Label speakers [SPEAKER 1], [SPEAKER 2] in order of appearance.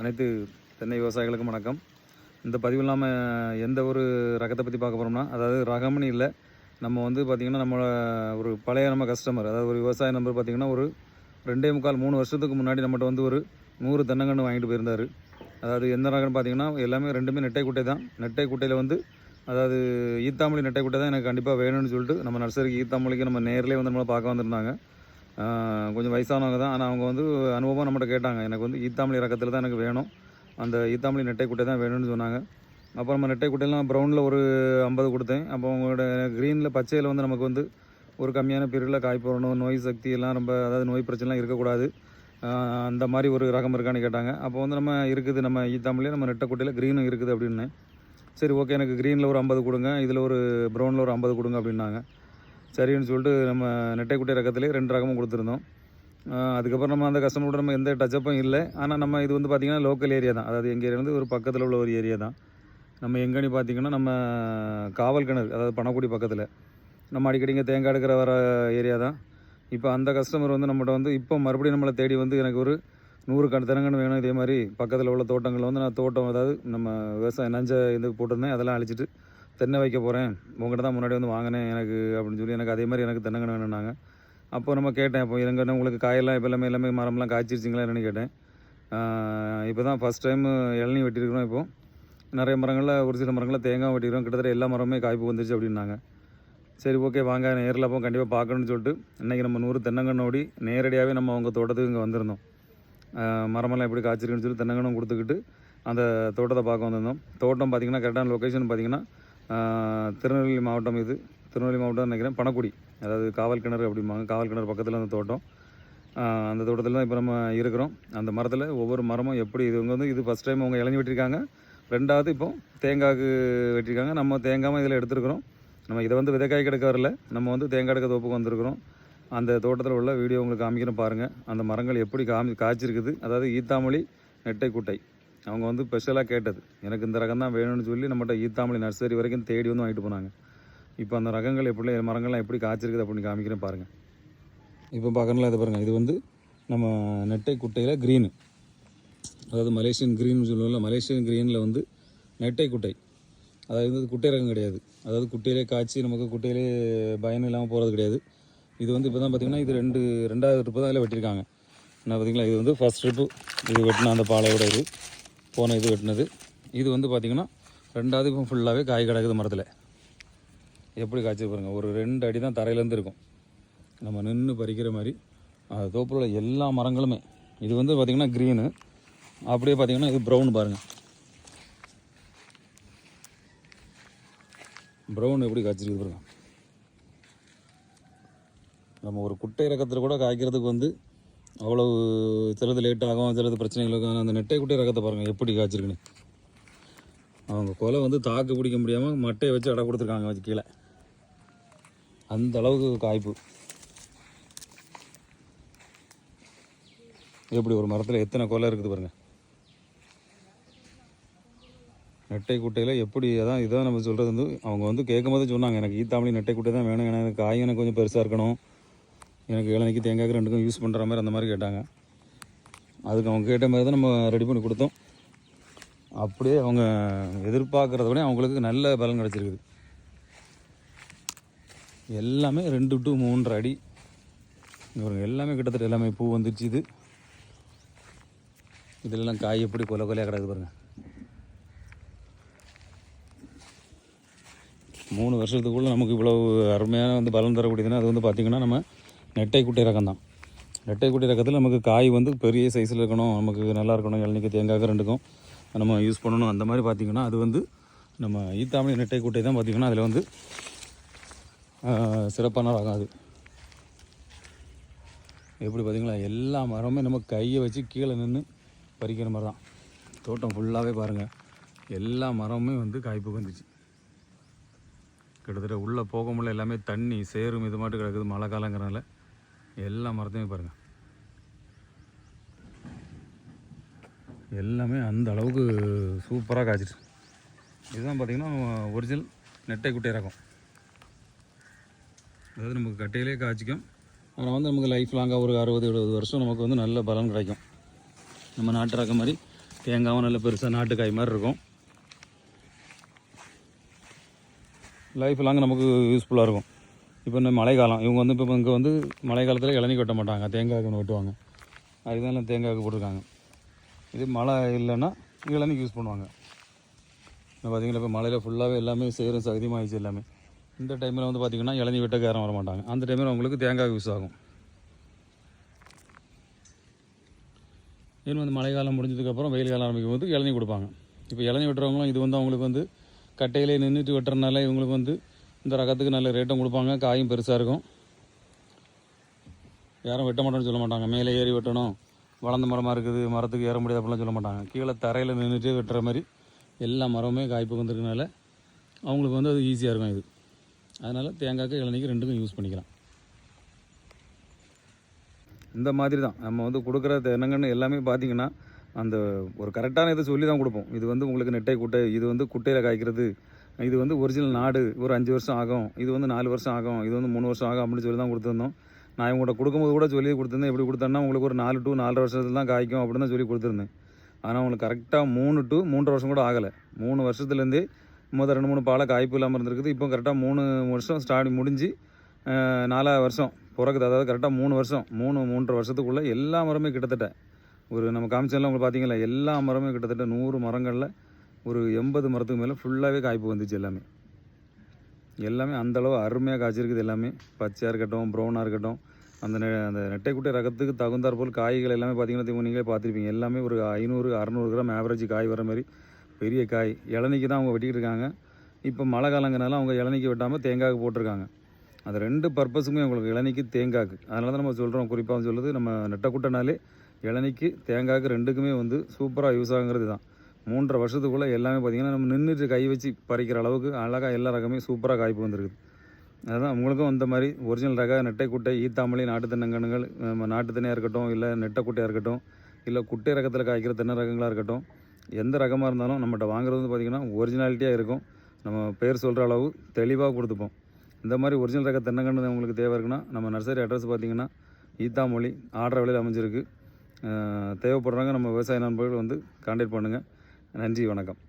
[SPEAKER 1] அனைத்து தென்னை விவசாயிகளுக்கும் வணக்கம். இந்த பதிவு இல்லாமல் எந்த ஒரு ரகத்தை பற்றி பார்க்க போகிறோம்னா அதாவது ரகம்னு இல்லை நம்ம வந்து பார்த்திங்கன்னா நம்ம ஒரு பழைய நம்ம கஸ்டமர் அதாவது ஒரு விவசாய நம்பர் பார்த்திங்கன்னா ஒரு ரெண்டே முக்கால் மூணு வருஷத்துக்கு முன்னாடி நம்மகிட்ட வந்து ஒரு நூறு தென்னங்கன்று வாங்கிட்டு போயிருந்தார். அதாவது எந்த ரகம்னு பார்த்தீங்கன்னா எல்லாமே ரெண்டுமே நெட்டை குட்டை தான். நெட்டை குட்டையில் வந்து அதாவது ஈத்தாமொழி நெட்டை குட்டை தான் எனக்கு கண்டிப்பாக வேணும்னு சொல்லிட்டு நம்ம நர்சரிக்கு ஈத்தாமொழிக்கு நம்ம நேர்லேயே வந்து நம்மளை பார்க்க வந்திருந்தாங்க. கொஞ்சம் வயசானவங்க தான். ஆனால் அவங்க வந்து அனுபவம் நம்மகிட்ட கேட்டாங்க. எனக்கு வந்து ஈத்தாமலி ரகத்தில் தான் எனக்கு வேணும். அந்த ஈத்தாமலி நெட்டை குட்டை தான் வேணும்னு சொன்னாங்க. அப்புறம் நம்ம நெட்டை குட்டையெல்லாம் ப்ரௌனில் ஒரு ஐம்பது கொடுத்தேன். அப்போ அவங்களோட க்ரீனில் பச்சையில் வந்து நமக்கு வந்து ஒரு கம்மியான பீரியடில் காய் போடணும் நோய் சக்தி எல்லாம் ரொம்ப அதாவது நோய் பிரச்சனைலாம் இருக்கக்கூடாது. அந்த மாதிரி ஒரு ரகம் இருக்கான்னு கேட்டாங்க. அப்போ வந்து நம்ம இருக்குது நம்ம ஈத்தாமலே நம்ம நெட்டை குட்டையில் க்ரீனும் இருக்குது அப்படின்னு சரி ஓகே எனக்கு க்ரீனில் ஒரு ஐம்பது கொடுங்க இதில் ஒரு ப்ரௌனில் ஒரு ஐம்பது கொடுங்க அப்படின்னாங்க. சரின்னு சொல்லிட்டு நம்ம நெட்டை குட்டை ரகத்திலே ரெண்டு ரகமும் கொடுத்துருந்தோம். அதுக்கப்புறம் நம்ம அந்த கஸ்டமரோட நம்ம எந்த டச்சப்பும் இல்லை. ஆனால் நம்ம இது வந்து பார்த்திங்கன்னா லோக்கல் ஏரியா தான். அதாவது எங்கள் ஏரியா வந்து ஒரு பக்கத்தில் உள்ள ஒரு ஏரியா தான். நம்ம எங்கேன்னு பார்த்திங்கன்னா நம்ம காவல் கிணறு அதாவது பணக்குடி பக்கத்தில். நம்ம அடிக்கடி இங்கே தேங்காய் எடுக்கிற வர ஏரியா தான். இப்போ அந்த கஸ்டமர் வந்து நம்மகிட்ட வந்து இப்போ மறுபடியும் நம்மளை தேடி வந்து எனக்கு ஒரு நூறு கண் தினங்கன்னு வேணும். இதே மாதிரி பக்கத்தில் உள்ள தோட்டங்களில் வந்து நான் தோட்டம் அதாவது நம்ம விவசாயம் நஞ்ச இது போட்டிருந்தேன். அதெல்லாம் அழிச்சிட்டு தென்னை வைக்க போகிறேன் உங்கள்கிட்ட தான் முன்னாடி வந்து வாங்கினேன் எனக்கு அப்படின்னு சொல்லி எனக்கு அதே மாதிரி எனக்கு தென்னங்கன்று வேணுன்னாங்க அப்போ நம்ம கேட்டேன் இப்போ எங்கன்னா உங்களுக்கு காயெல்லாம் இப்போ எல்லாமே எல்லாமே மரம்லாம் காய்ச்சிருச்சிங்களா என்னன்னு கேட்டேன். இப்போ தான் ஃபஸ்ட் டைம் இளநீ வெட்டியிருக்கிறோம் இப்போ. நிறைய மரங்களில் ஒரு சில மரங்களில் தேங்காய் வெட்டிக்கிறோம் கிட்டத்தட்ட எல்லா மரமே காய்ப்பு வந்துருச்சு அப்படின்னாங்க. சரி ஓகே வாங்க நேரில் அப்போ கண்டிப்பாக பார்க்கணும்னு சொல்லிட்டு இன்றைக்கி நம்ம நூறு தென்னங்கண்ணோடி நேரடியாகவே நம்ம அவங்க தோட்டத்துக்கு இங்கே வந்திருந்தோம். மரமெல்லாம் எப்படி காய்ச்சிருக்குன்னு சொல்லி தென்னங்கன்னும் கொடுத்துக்கிட்டு அந்த தோட்டத்தை பார்க்க வந்திருந்தோம். தோட்டம் பார்த்திங்கன்னா கரெக்டான லொக்கேஷன் பார்த்திங்கன்னா திருநெல்வேலி மாவட்டம் இது. திருநெல்வேலி மாவட்டம் நினைக்கிறேன். பணக்குடி அதாவது காவல் கிணறு அப்படிம்பாங்க. காவல் கிணறு பக்கத்தில் அந்த தோட்டம். அந்த தோட்டத்தில் தான் இப்போ நம்ம இருக்கிறோம். அந்த மரத்தில் ஒவ்வொரு மரமும் எப்படி இது இவங்க வந்து இது ஃபஸ்ட் டைம் அவங்க இளைஞ்சி வெட்டியிருக்காங்க ரெண்டாவது இப்போ தேங்காய்க்கு வெட்டியிருக்காங்க நம்ம தேங்காமல் இதில் எடுத்துருக்குறோம். நம்ம இதை வந்து விதைக்காய் கிடக்க வரல நம்ம வந்து தேங்காய் எடுக்க தோப்புக்கு வந்திருக்கிறோம். அந்த தோட்டத்தில் உள்ள வீடியோ உங்களுக்கு காமிக்கிறேன் பாருங்கள் அந்த மரங்கள் எப்படி காமி காய்ச்சிருக்குது. அதாவது ஈத்தாமொழி நெட்டை கூட்டை அவங்க வந்து ஸ்பெஷலாக கேட்டது. எனக்கு இந்த ரகம் தான் வேணும்னு சொல்லி நம்மகிட்ட ஈத்தாமலை நர்சரி வரைக்கும் தேடி வந்து வாங்கிட்டு போனாங்க. இப்போ அந்த ரகங்கள் எப்படி மரங்கள்லாம் எப்படி காய்ச்சிருக்குது அப்படின்னு காமிக்கிறேன் பாருங்கள் இப்போ பார்க்கணும்ல இதை பாருங்கள் இது வந்து நம்ம நெட்டை குட்டையில் க்ரீனு அதாவது மலேசியன் க்ரீன் சொல்லுவோம்ல மலேசியன் க்ரீனில் வந்து நெட்டை குட்டை. அதாவது வந்து குட்டை ரகம் கிடையாது. அதாவது குட்டையிலே காய்ச்சி நமக்கு குட்டையிலே பயன் இல்லாமல் போகிறது கிடையாது. இது வந்து இப்போ தான் பார்த்திங்கன்னா இது ரெண்டு ரெண்டாவது ட்ரிப்பு தான் அதில் வெட்டியிருக்காங்க. என்ன பார்த்தீங்களா இது வந்து ஃபஸ்ட் ட்ரிப்பு இது வெட்டின அந்த பாலையோட இது. போன இது வெட்டினது. இது வந்து பார்த்திங்கன்னா ரெண்டாவது இப்போ ஃபுல்லாகவே காய் கிடக்குது மரத்தில். எப்படி காய்ச்சி பாருங்கள் ஒரு ரெண்டு அடி தான் தரையிலேருந்து இருக்கும். நம்ம நின்று பறிக்கிற மாதிரி. அது தோப்பில் உள்ள எல்லா மரங்களுமே. இது வந்து பார்த்திங்கன்னா க்ரீனு அப்படியே பார்த்திங்கன்னா இது ப்ரௌன் பாருங்கள் ப்ரௌன் எப்படி காய்ச்சிருக்கு பாருங்கள் நம்ம ஒரு குட்டை இறக்கத்தில் கூட காய்க்கிறதுக்கு வந்து அவ்வளவு சிலது லேட் ஆகும் சிலது பிரச்சனைகளுக்கான அந்த நெட்டை குட்டி ரகத்தை பாருங்கள் எப்படி காய்ச்சிருக்குன்னு. அவங்க கொலை வந்து தாக்கு பிடிக்க முடியாமல் மட்டையை வச்சு அடை கொடுத்துருக்காங்க வச்சு கீழே. அந்த அளவுக்கு காய்ப்பு. எப்படி ஒரு மரத்தில் எத்தனை கொலை இருக்குது பாருங்கள் நெட்டை குட்டையில் எப்படி அதான் இதான் நம்ம சொல்கிறது வந்து அவங்க வந்து கேட்கும் போது சொன்னாங்க எனக்கு ஈத்தாமணி நெட்டை குட்டை தான் வேணும் ஏன்னா எனக்கு காய் எனக்கு கொஞ்சம் பெருசாக இருக்கணும். எனக்கு இளநிக்கு தேங்காய்க்கு ரெண்டுக்கும் யூஸ் பண்ணுற மாதிரி அந்த மாதிரி கேட்டாங்க. அதுக்கு அவங்க கேட்ட மாதிரி தான் நம்ம ரெடி பண்ணி கொடுத்தோம். அப்படியே அவங்க எதிர்பார்க்குறத விட அவங்களுக்கு நல்ல பலன் கிடச்சிருக்குது. எல்லாமே ரெண்டு டு மூன்றரை அடி. இவங்க எல்லாமே கிட்டத்தட்ட எல்லாமே பூ வந்துருச்சு இது. இதெல்லாம் காய் எப்படி கொலை கொலையாக கிடக்குது பாருங்கள் மூணு வருஷத்துக்குள்ளே நமக்கு இவ்வளோ அருமையான வந்து பலன் தரக்கூடியதுன்னா அது வந்து பார்த்திங்கன்னா நம்ம நெட்டை குட்டி ரகம் தான் நெட்டை குட்டி ரகத்தில் நமக்கு காய் வந்து பெரிய சைஸில் இருக்கணும் நமக்கு நல்லா இருக்கணும் இளநிக்கு தேங்காய் ரெண்டுக்கும் நம்ம யூஸ் பண்ணணும். அந்த மாதிரி பார்த்திங்கன்னா அது வந்து நம்ம ஈத்தாமணி நெட்டை குட்டை தான் பார்த்திங்கன்னா அதில் வந்து சிறப்பான ரகம் அது. எப்படி பார்த்தீங்களா எல்லா மரமுமே நம்ம கையை வச்சு கீழே நின்று பறிக்கிற மாதிரி தான் தோட்டம் ஃபுல்லாகவே பாருங்கள் எல்லா மரமுமே வந்து காய்ப்பு வந்துச்சு. கிட்டத்தட்ட உள்ளே போக முடியல எல்லாமே தண்ணி சேரும் இது மட்டும் கிடக்குது மழை காலங்கிறனால. எல்லா மரத்தையும் பாருங்கள் எல்லாமே அந்த அளவுக்கு சூப்பராக காய்ச்சிட்டு இதுதான் பார்த்திங்கன்னா ஒரிஜினல் நெட்டை குட்டை ரகம். அதாவது நமக்கு கட்டையிலே காய்ச்சிக்கும். ஆனால் வந்து நமக்கு லைஃப் லாங்காக ஒரு அறுபது எழுபது வருஷம் நமக்கு வந்து நல்ல பலன் கிடைக்கும். நம்ம நாட்டு ரகம் மாதிரி தேங்காவும் நல்ல பெருசாக நாட்டுக்காய் மாதிரி இருக்கும். லைஃப் லாங் நமக்கு யூஸ்ஃபுல்லாக இருக்கும். இப்போ இந்த மழைக்காலம் இவங்க வந்து இப்போ இங்கே வந்து மழை காலத்தில் இளநீ வெட்ட மாட்டாங்க தேங்காய்க்கு ஒன்று வெட்டுவாங்க. அதுதான் எல்லாம் தேங்காய்க்கு போட்டிருக்காங்க. இது மழை இல்லைன்னா இளநீக்கு யூஸ் பண்ணுவாங்க. இப்போ பார்த்திங்கன்னா இப்போ மழையில் ஃபுல்லாகவே எல்லாமே சேரும் சகதியமாகிடுச்சு எல்லாமே. இந்த டைமில் வந்து பார்த்திங்கன்னா இளநீ வெட்டக்கு யாரும் வர மாட்டாங்க. அந்த டைமில் அவங்களுக்கு தேங்காய் யூஸ் ஆகும். இன்னும் வந்து மழை காலம் முடிஞ்சதுக்கப்புறம் வெயில் காலம் ஆரம்பிக்கும் போது இளநீ கொடுப்பாங்க. இப்போ இளநீ வெட்டுறவங்களும் இது வந்து அவங்களுக்கு வந்து கட்டையிலே நின்றுட்டு வெட்டுறதுனால இவங்களுக்கு வந்து இந்த ரகத்துக்கு நல்ல ரேட்டும் கொடுப்பாங்க காயும் பெருசாக இருக்கும். யாரும் வெட்ட மாட்டோம்னு சொல்ல மாட்டாங்க. மேலே ஏறி வெட்டணும். வளர்ந்த மரமாக இருக்குது மரத்துக்கு ஏற முடியாது அப்படிலாம் சொல்ல மாட்டாங்க. கீழே தரையில் நின்றுட்டு வெட்டுற மாதிரி எல்லா மரமுமே காய்ப்பு வந்துருக்கனால அவங்களுக்கு வந்து அது ஈஸியாக இருக்கும் இது. அதனால் தேங்காய்க்கு இளநீக்கு ரெண்டுக்கும் யூஸ் பண்ணிக்கலாம். இந்த மாதிரி தான். நம்ம வந்து கொடுக்குற தென்னங்கன்று எல்லாமே பார்த்திங்கன்னா அந்த ஒரு கரெக்டான இதை சொல்லி தான் கொடுப்போம். இது வந்து உங்களுக்கு நெட்டை குட்டை இது வந்து குட்டையில் காய்க்கிறது இது வந்து ஒரிஜினல் நாடு. ஒரு அஞ்சு வருஷம் ஆகும். இது வந்து நாலு வருஷம் ஆகும். இது வந்து மூணு வருஷம் ஆகும் அப்படின்னு சொல்லி தான் கொடுத்துருந்தோம். நான் இவங்கள்ட்ட கொடுக்கும்போது கூட சொல்லி கொடுத்துருந்தேன். எப்படி கொடுத்தேன்னா உங்களுக்கு ஒரு நாலு டு நாலரை வருஷத்துல தான் காய்க்கும் அப்படின்னு தான் சொல்லி கொடுத்துருந்தேன். ஆனால் உங்களுக்கு கரெக்டாக மூணு டு மூன்று வருஷம் கூட ஆகலை. மூணு வருஷத்துலேருந்தே முதல் ரெண்டு மூணு பாலை காய்ப்பு இல்லாமல் இருந்திருக்குது. இப்போ கரெக்டாக மூணு வருஷம் ஸ்டார்ட் முடிஞ்சு நாலாவது வருஷம் பிறகுது அதாவது கரெக்டாக மூணு வருஷம். மூணு மூன்றரை வருஷத்துக்குள்ளே எல்லா மரமே கிட்டத்தட்ட ஒரு நம்ம காமிச்செல்லாம் உங்களுக்கு பார்த்தீங்களா எல்லா மரமே கிட்டத்தட்ட நூறு மரங்களில் ஒரு எண்பது மரத்துக்கு மேலே ஃபுல்லாகவே காய்ப்பு வந்துச்சு எல்லாமே. எல்லாமே அந்தளவு அருமையாக காய்ச்சிருக்குது எல்லாமே. பச்சையாக இருக்கட்டும் ப்ரௌனாக இருக்கட்டும் அந்த நெ அந்த நெட்டைக்குட்டை ரகத்துக்கு தகுந்தாற் போல் காய்கள் எல்லாமே பார்த்தீங்கன்னா தெரியும், நீங்களே பார்த்துருப்பீங்க எல்லாமே ஒரு ஐநூறு அறநூறு கிராம் ஆவரேஜ் காய் வர மாதிரி பெரிய காய். இளநிக்கு தான் அவங்க வெட்டிக்கிட்டு இருக்காங்க. இப்போ மழை காலங்கிறனால அவங்க இளநிக்கு வெட்டாமல் தேங்காய்க்கு போட்டிருக்காங்க. அது ரெண்டு பர்பஸுமே உங்களுக்கு இளநிக்கு தேங்காய்க்கு. அதனால தான் நம்ம சொல்கிறோம் குறிப்பாக சொல்லுது நம்ம நெட்டைக்குட்டைனாலே இளநிக்கு தேங்காய்க்கு ரெண்டுக்குமே வந்து சூப்பராக யூஸ் ஆகுங்கிறது தான். மூன்றரை வருஷத்துக்குள்ளே எல்லாமே பார்த்திங்கன்னா நம்ம நின்றுட்டு கை வச்சு பறிக்கிற அளவுக்கு அழகாக எல்லா ரகமே சூப்பராக காய்ப்பு வந்திருக்குது. அதுதான் உங்களுக்கும் இந்த மாதிரி ஒரிஜினல் ரக நெட்டை குட்டை ஈத்தாமலி நாட்டு தென்னங்கன்றுகள் நம்ம நாட்டு தென்னையாக இருக்கட்டும் இல்லை நெட்டை குட்டையாக இருக்கட்டும் இல்லை குட்டை ரகத்தில் காய்க்கிற தென்னை ரகங்களாக இருக்கட்டும் எந்த ரகமாக இருந்தாலும் நம்மகிட்ட வாங்குறது வந்து பார்த்திங்கன்னா ஒரிஜினாலிட்டியாக இருக்கும். நம்ம பேர் சொல்கிற அளவு தெளிவாக கொடுத்துப்போம். இந்த மாதிரி ஒரிஜினல் ரக தென்னங்கன்று உங்களுக்கு தேவை இருக்குன்னா நம்ம நர்சரி அட்ரஸ் பார்த்திங்கன்னா ஈத்தாமொழி ஆர்டர் விலையில் அமைஞ்சிருக்கு தேவைப்படுறவங்க நம்ம விவசாய நண்பர்கள் வந்து கான்டாக்ட் பண்ணுங்கள் நன்றி வணக்கம்.